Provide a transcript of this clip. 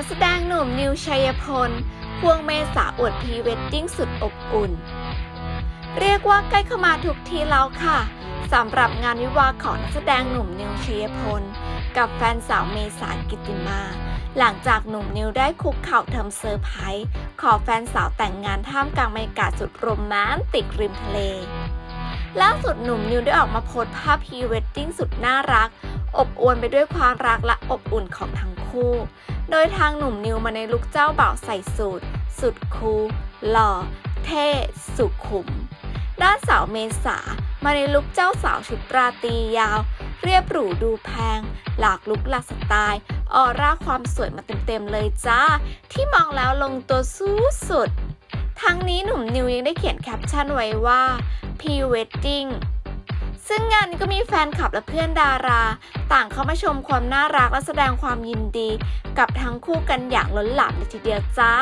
นุ่มนิวชัยพล ควงเมษาอวดพรีเวดดิ้งสุดอบอุ่น เรียกว่าใกล้เข้ามาทุกทีแล้วค่ะสำหรับงานวิวาของนักแสดงหนุ่มนิวชัยพล กับแฟนสาวเมษากิติมา หลังจากหนุ่มนิวได้คุกเข่าทำเซอร์ไพรส์ขอแฟนสาวแต่งงานท่ามกลางบรรยากาศสุดโรแมนติกริมทะเลล่าสุดหนุ่มนิวได้ออกมาโพสภาพพรีเวดดิ้งสุดน่ารัก อบอวลไปด้วยความรักและอบอุ่นของทั้งคู่ โดยทางหนุ่มนิวมาในลุคเจ้าบ่าวใส่สูทสุดคูลหล่อ เท่ สุขุม ด้านสาวเมษา มาในลุคเจ้าสาวชุดราตรียาว เรียบหรูดูแพง หลากลุกหลากสไตล์ ออร่าความสวยมาเต็มๆเลยจ้า ที่มองแล้วลงตัวสุดสุด ทั้งนี้หนุ่มนิวยังได้เขียนแคปชั่นไว้ว่า P-Wedding ซึ่งงานนี้ก็มีแฟนคลับและเพื่อนดารา ต่างเข้ามาชมความน่ารักและแสดงความยินดี กับทั้งคู่กันอย่างล้นหลามเลยทีเดียวจ้า